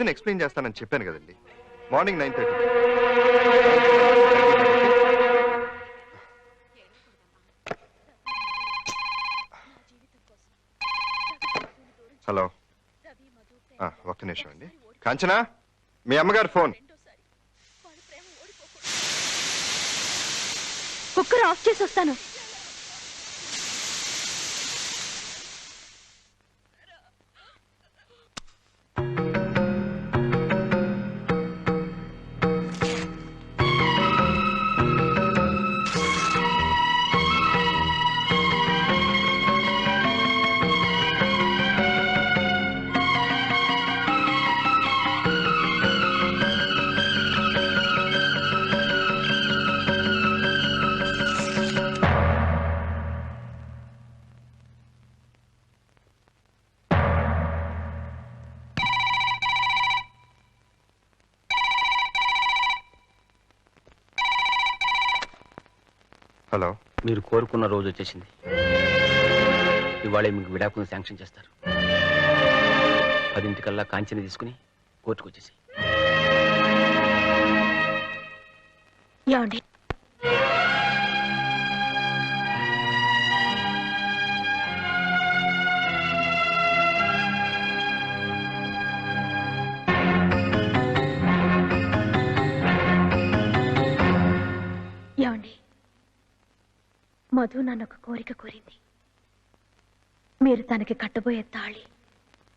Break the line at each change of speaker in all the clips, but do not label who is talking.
పొద్దున్న ఎక్స్ప్లెయిన్ చేస్తానని చెప్పాను కదండి. మార్నింగ్ నైన్ థర్టీ హలో ఒక్క నిమిషం అండి. కాంచనా మీ అమ్మగారు ఫోన్.
కుక్కర్ ఆఫ్ చేసి వస్తాను.
హలో.
మీరు కోరుకున్న రోజు వచ్చేసింది. ఇవాళే మీకు విడాకులు శాంక్షన్ చేస్తారు. పదింటికల్లా కాంచెని తీసుకుని కోర్టుకు వచ్చేసి
మధు నన్ను ఒక కోరిక కోరింది. మీరు తనకి కట్టబోయే తాళి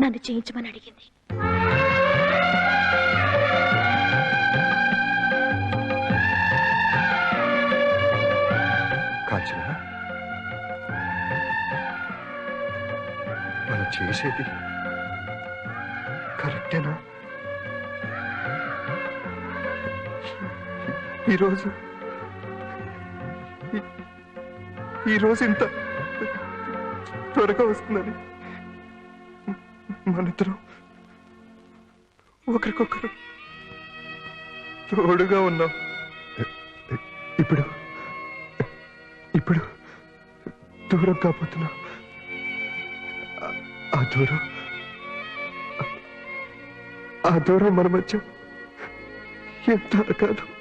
నన్ను చేయించమని అడిగింది.
కాంచన మనం చేసేది కరెక్టేనా? ఈరోజు ఈ రోజు ఇంత త్వరగా వస్తుందని. మనిద్దరం ఒకరికొకరు తోడుగా ఉన్నాం. ఇప్పుడు ఇప్పుడు దూరం కాబోతున్నా. ఆ- ఆ దూరం ఆ దూరం మన మధ్య ఎంత కాదు.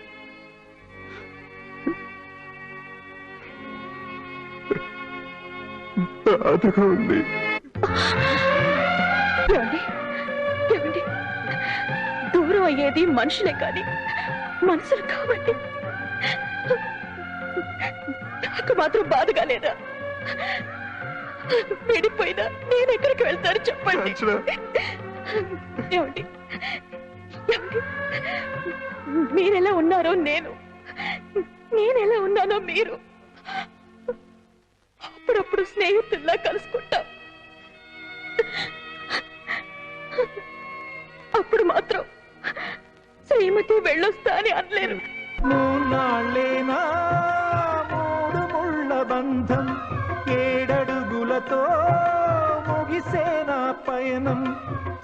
బాధగా ఉంది.
దూరం అయ్యేది మనుషులే కాని మనసులు కాబట్టి నాకు మాత్రం బాధగా లేదా? విడిపోయినా నేను ఎక్కడికి వెళ్తాను చెప్పండి. ఏమండి? మీరెలా ఉన్నారో నేను నేనెలా ఉన్నానో మీరు. అప్పుడప్పుడు స్నేహితుల్లా కలుసుకుంటాం. అప్పుడు మాత్రం శ్రీమతి వెళ్ళొస్తా అని అనలేరు
మూడు బంధం. ఏడడుగులతో ముగిసేనా పయనం?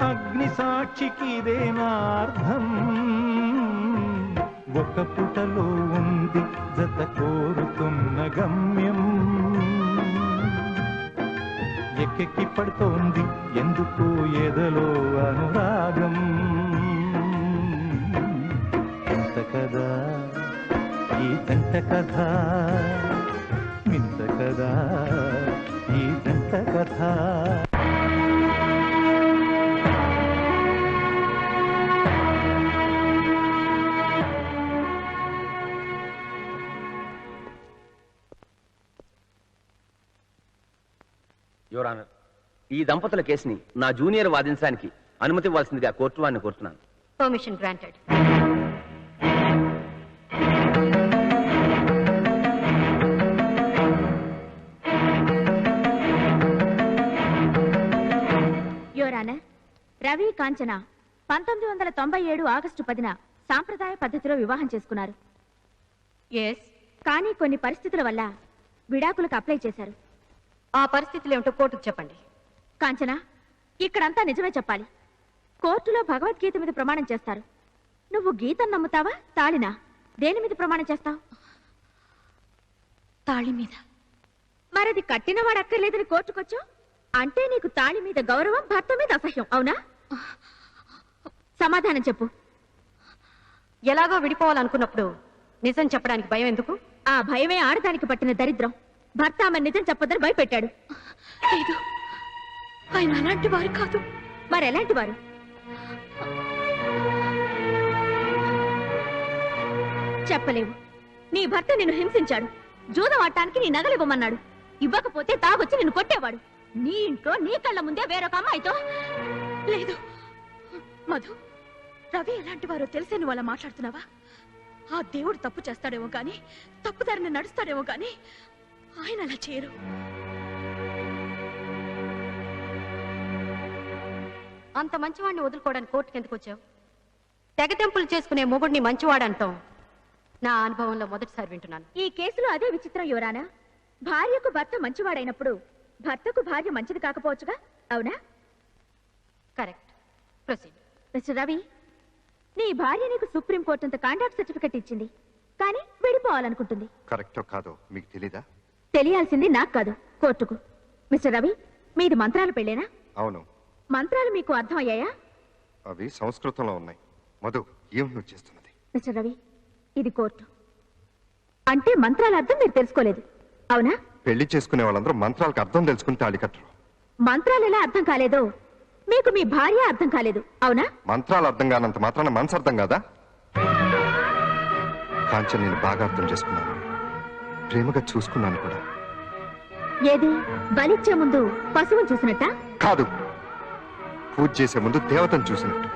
అగ్ని సాక్షికిదేనా అర్థం ఒక పుటలో ఉంది జత కోరుతున్న గమ్యం. ఎక్కెక్కి పడుతోంది. ఎందుకు ఎదలో అనురాగం? ఎంత కదా ఈ తంట కథ వింత కదా ఈ తంట కథ.
యువర్ ఆనర్ ఈ దంపతుల కేసుని నా జూనియర్ వాదించడానికి అనుమతి ఇవ్వాల్సిందిగా కోర్టు వారిని కోరుతున్నాను.
Permission granted
your honour Ravi Kanchana పంతొమ్మిది వందల తొంభై ఏడు ఆగస్టు పదిన సాంప్రదాయ పద్ధతిలో వివాహం చేసుకున్నారు.
ఎస్
కానీ కొన్ని పరిస్థితుల వల్ల విడాకులకు అప్లై చేశారు.
ఆ పరిస్థితులు ఏమిటో కోర్టుకు చెప్పండి.
కాంచన ఇక్కడంతా నిజమే చెప్పాలి. కోర్టులో భగవద్గీత మీద ప్రమాణం చేస్తారు. నువ్వు గీతను నమ్ముతావా తాళినా? దేని మీద ప్రమాణం చేస్తావు?
తాళి మీద.
మరది కట్టినవాడు అక్కర్లేదని కోర్టుకొచ్చావు? అంటే నీకు తాళి మీద గౌరవం భర్త మీద అసహ్యం అవునా? సమాధానం చెప్పు.
ఎలాగో విడిపోవాలనుకున్నప్పుడు నిజం చెప్పడానికి భయం ఎందుకు?
ఆ భయమే ఆడదానికి పట్టిన దరిద్రం. భర్త ఆమె నిజం చెప్పొద్దని భయపెట్టాడు.
లేదు. ఆయన అలాంటి వారు కాదు.
మరి ఎలాంటి వారు? చెప్పలేవు. నీ భర్త నిన్ను హింసించాడు. జూదం ఆడటానికి నీ నగలు ఇవ్వమన్నాడు. ఇవ్వకపోతే తాగొచ్చి నిన్ను కొట్టేవాడు. నీ ఇంట్లో నీ కళ్ళ ముందే వేరొక అమ్మాయితో.
లేదు. మధు రవి ఎలాంటి వారో తెలిసే నువ్వు అలా మాట్లాడుతున్నావా? ఆ దేవుడు తప్పు చేస్తాడేమో గాని తప్పుదారిని నడుస్తాడేమో గాని ఆయన అలా చేయరు.
అంత మంచివాడిని వదులుకోవడానికి కోర్టుకి ఎందుకు వచ్చావు? తెగతెంపులు చేసుకునే మొగుడిని మంచివాడంటాం నా అనుభవంలో మొదటిసారి వింటున్నాను.
ఈ కేసులో అదే విచిత్రం యువరానా. భార్యకు భర్త మంచివాడైనప్పుడు భర్తకు భార్య మంచిది కాకపోవచ్చుగా? అవునా?
కరెక్ట్. ప్రొసీడ్.
మిస్టర్ రవి నీ భార్య నీకు సుప్రీంకోర్టు అంత కాంటాక్ట్ సర్టిఫికెట్ ఇచ్చింది. కానీ విడిపోవాలనుకుంటుంది.
కరెక్టో కాదో మీకు తెలీదా?
తెలియాల్సింది నాకు కాదు కోర్టుకు. మిస్టర్ రవి మీది మంత్రాల పెళ్ళేనా?
అవును.
మంత్రాలు మీకు అర్థమయ్యాయా?
అవి సంస్కృతంలో ఉన్నాయి. మధు ఏం నువ్వు చేస్తున్నది?
మిస్టర్ రవి ఇది కోర్టు. అంటే మంత్రాల అర్థం మీరు తెలుసుకోలేదు. అవునా?
పెళ్ళి చేసుకునే వాళ్ళందరూ మంత్రాలకు అర్థం తెలుసుకుని తాళి కట్టరు.
మంత్రాలు ఎలా అర్థం కాలేదో? మీకు మీ భార్య అర్థం కాలేదు. అవునా?
మంత్రాలు అర్థం కానంత మాత్రాన మనసు అర్థం కాదా? కాంచన్ నేను బాగా అర్థం చేసుకున్నాను. ప్రేమగా చూసుకున్నాను కూడా.
ఏది? బలిచ్చే ముందు పశువును చూసినట్టా?
కాదు. పూజ చేసే ముందు దేవతను చూసినట్టు.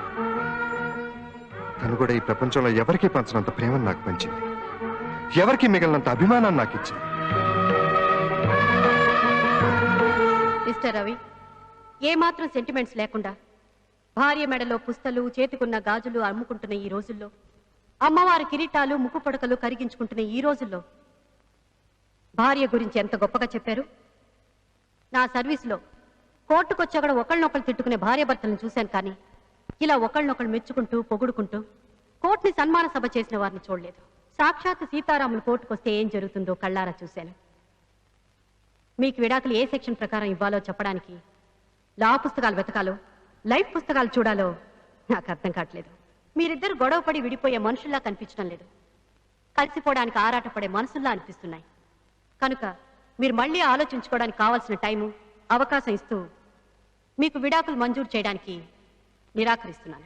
తను కూడా ఈ ప్రపంచంలో ఎవరికీ పంచినంత ప్రేమను నాకు పంచింది. ఎవరికి మిగిలినంత అభిమానాన్ని నాకు ఇచ్చింది.
మిస్టర్ రవి ఏమాత్రం సెంటిమెంట్స్ లేకుండా భార్య మెడలో పుస్తలు చేతికున్న గాజులు అమ్ముకుంటున్న ఈ రోజుల్లో అమ్మవారి కిరీటాలు ముక్కు పడకలు కరిగించుకుంటున్న ఈ రోజుల్లో భార్య గురించి ఎంత గొప్పగా చెప్పారు? నా సర్వీస్లో కోర్టుకొచ్చాక ఒకళ్ళనొకళ్ళు తిట్టుకునే భార్య భర్తలను చూశాను కానీ ఇలా ఒకళ్ళనొకళ్ళు మెచ్చుకుంటూ పొగుడుకుంటూ కోర్టుని సన్మాన సభ చేసిన వారిని చూడలేదు. సాక్షాత్ సీతారాములు కోర్టుకొస్తే ఏం జరుగుతుందో కళ్ళారా చూశాను. మీకు విడాకులు ఏ సెక్షన్ ప్రకారం ఇవ్వాలో చెప్పడానికి లా పుస్తకాలు వెతకాలో లైఫ్ పుస్తకాలు చూడాలో నాకు అర్థం కావట్లేదు. మీరిద్దరు గొడవపడి విడిపోయే మనుషుల్లా కనిపించడం లేదు. కలిసిపోవడానికి ఆరాటపడే మనసుల్లా అనిపిస్తున్నాయి. కనుక మీరు మళ్ళీ ఆలోచించుకోవడానికి కావాల్సిన టైము అవకాశం ఇస్తూ మీకు విడాకులు మంజూరు చేయడానికి నిరాకరిస్తున్నాను.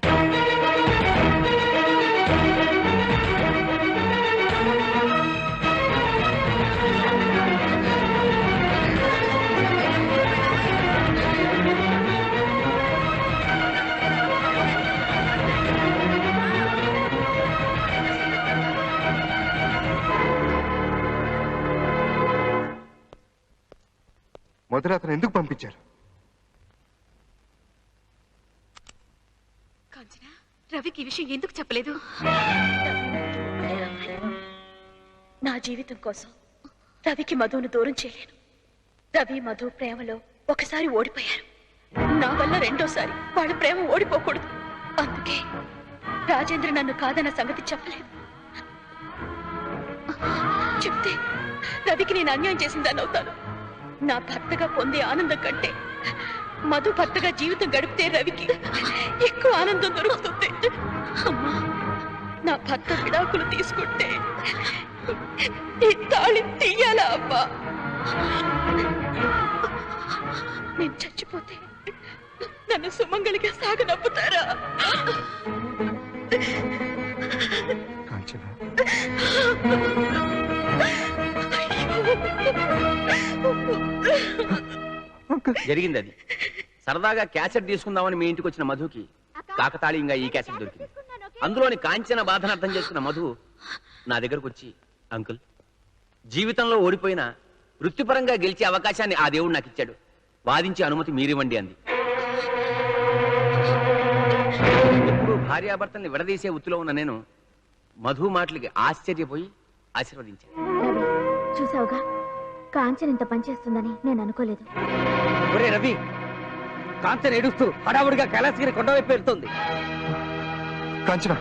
మొదట అతను ఎందుకు పంపించారు?
రవికి ఈ విషయం ఎందుకు చెప్పలేదు? నా జీవితం కోసం రవికి మధును దూరం చేయలేను. రవి మధు ప్రేమలో ఒకసారి ఓడిపోయారు. నా వల్ల రెండోసారి వాళ్ళ ప్రేమ ఓడిపోకూడదు. అందుకే రాజేంద్ర నన్ను కాదన్న సంగతి చెప్పలేదు. చెప్తే రవికి నేను అన్యాయం చేసిందని అవుతాను. నా భర్తగా పొందే ఆనందం కంటే మధు భర్తగా జీవితం గడిపితే రవికి ఎక్కువ ఆనందం దొరుకుతుంది. అమ్మా నా భర్త విడాకులు తీసుకుంటే ఈ తాళి తీయాలా అమ్మా నేను చచ్చిపోతే నన్ను సుమంగళిగా సాగనప్పుతారా?
కాంచన.
జరిగింది అది సరదాగా క్యాసెట్ తీసుకుందామని మీ ఇంటికి వచ్చిన మధుకి కాకతాళీయంగా ఈ క్యాసెట్ దొరికింది. అందులోని కాంచన బాధను అర్థం చేసుకున్న మధు నా దగ్గరకు వచ్చి అంకుల్ జీవితంలో ఓడిపోయిన వృత్తిపరంగా గెలిచే అవకాశాన్ని ఆ దేవుడు నాకు ఇచ్చాడు. వాదించే అనుమతి మీరివ్వండి అంది. ఎప్పుడు భార్యాభర్తల్ని విడదీసే వృత్తిలో ఉన్న నేను మధు మాటలకి ఆశ్చర్యపోయి ఆశీర్వదించాను.
రవి చూసావుగా? కాంచన్ ఇంత పనిచేస్తుందని నేను అనుకోలేదు.
ఒరే రవి కాంచన ఏడుస్తూ హడావుడిగా కైలాసగిరి కొండవైపు వెళ్తుంది.
కాంచన.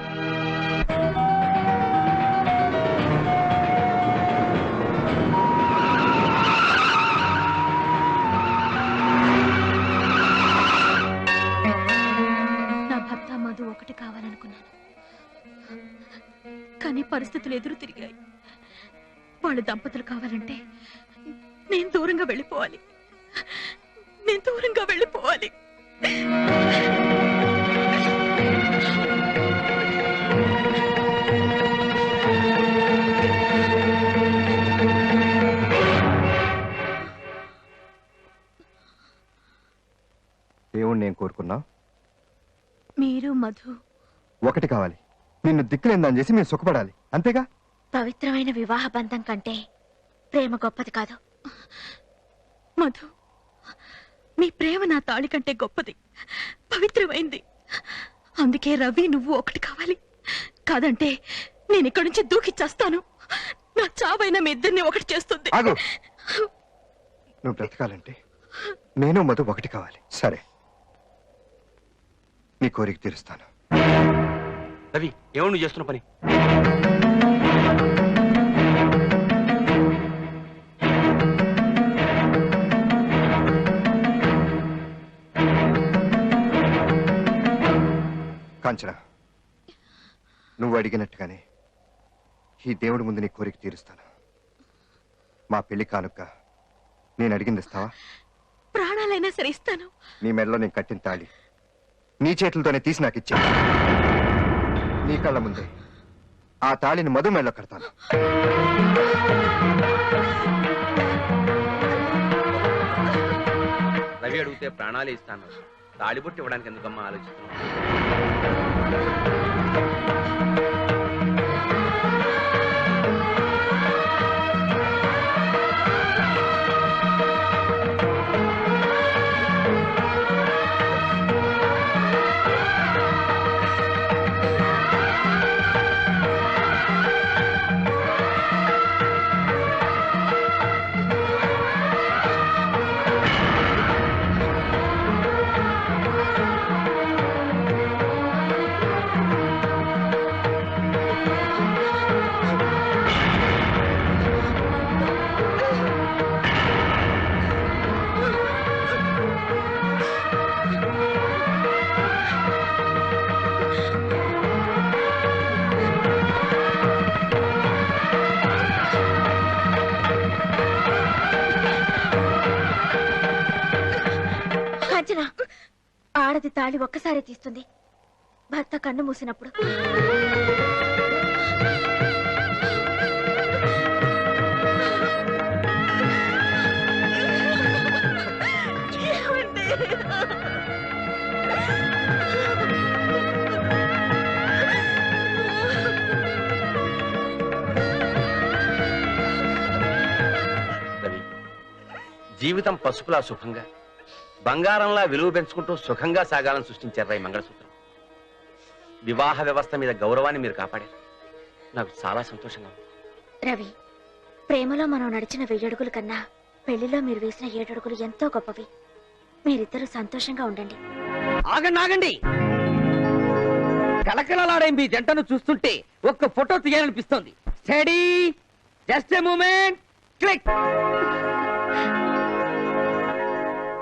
నా భర్త మధు ఒకటి కావాలి పరిస్థితులు ఎదురు తిరిగాయి. వాళ్ళు దంపతులు కావాలంటే నేను దూరంగా వెళ్ళిపోవాలి. నేను దూరంగా వెళ్ళిపోవాలి.
దేవుణ్ణి నేను కోరుకున్నా?
మీరు మధు.
ఒకటి కావాలి. నిన్ను దిక్కులేందని చేసి మేము సుఖపడాలి. అంతేగా?
పవిత్రమైన వివాహ బంధం కంటే ప్రేమ గొప్పది కాదు.
మధు మీ ప్రేమ నా తాళి కంటే గొప్పది. పవిత్రమైంది. అందుకే రవి నువ్వు ఒకటి కావాలి. కాదంటే నేను ఇక్కడి నుంచి దూకి చేస్తాను. నా చావైన మీ ఇద్దరిని ఒకటి చేస్తుంది.
ఆగు. నువ్వు బ్రతకాలంటే నేను మధు ఒకటి కావాలి. సరే. నీ కోరిక తీరుస్తాను.
రవి ఏమో నువ్వు చేస్తున్న పని.
కాంచన నువ్వు అడిగినట్టుగానే ఈ దేవుడి ముందు నీ కోరిక తీరుస్తాను. మా పెళ్ళి కానుక నేను అడిగింది ఇస్తావా?
ప్రాణాలైనా సరే ఇస్తాను.
నీ మెడలో నేను కట్టిన తాళి నీ చేతులతోనే తీసి నాకు ఇచ్చా. నీ కళ్ళ ముందే ఆ తాళిని మధు మెడలో కడతాను.
రవి అడిగితే ప్రాణాలే ఇస్తాను. తాళిబొట్టు ఇవ్వడానికి ఎందుకమ్మా
ఆలోచిస్తున్నాం ఆడది తాళి ఒక్కసారి తీస్తుంది. భర్త కన్ను మూసినప్పుడు.
రవి జీవితం పసుపులా సుఖంగా బంగారంలా విలువ పెంచుకుంటూ సుఖంగా సాగాలని సృష్టించారు ఈ మంగళసూత్రం. వివాహ వ్యవస్థ మీద గౌరవాన్ని మీరు కాపాడారు. నాకు చాలా సంతోషంగా ఉంది.
రవి ప్రేమలో మనం నడిచిన వెయ్యడుగుల కన్నా పెళ్ళిలో మీరు వేసిన ఏడడుగులు ఎంతో గొప్పవి. మీరిద్దరూ సంతోషంగా ఉండండి.
ఆగండి ఆగండి! కలకలలాడే మీ జంటను చూస్తుంటే ఒక్క photo తీయాలనిపిస్తోంది. Steady just a moment click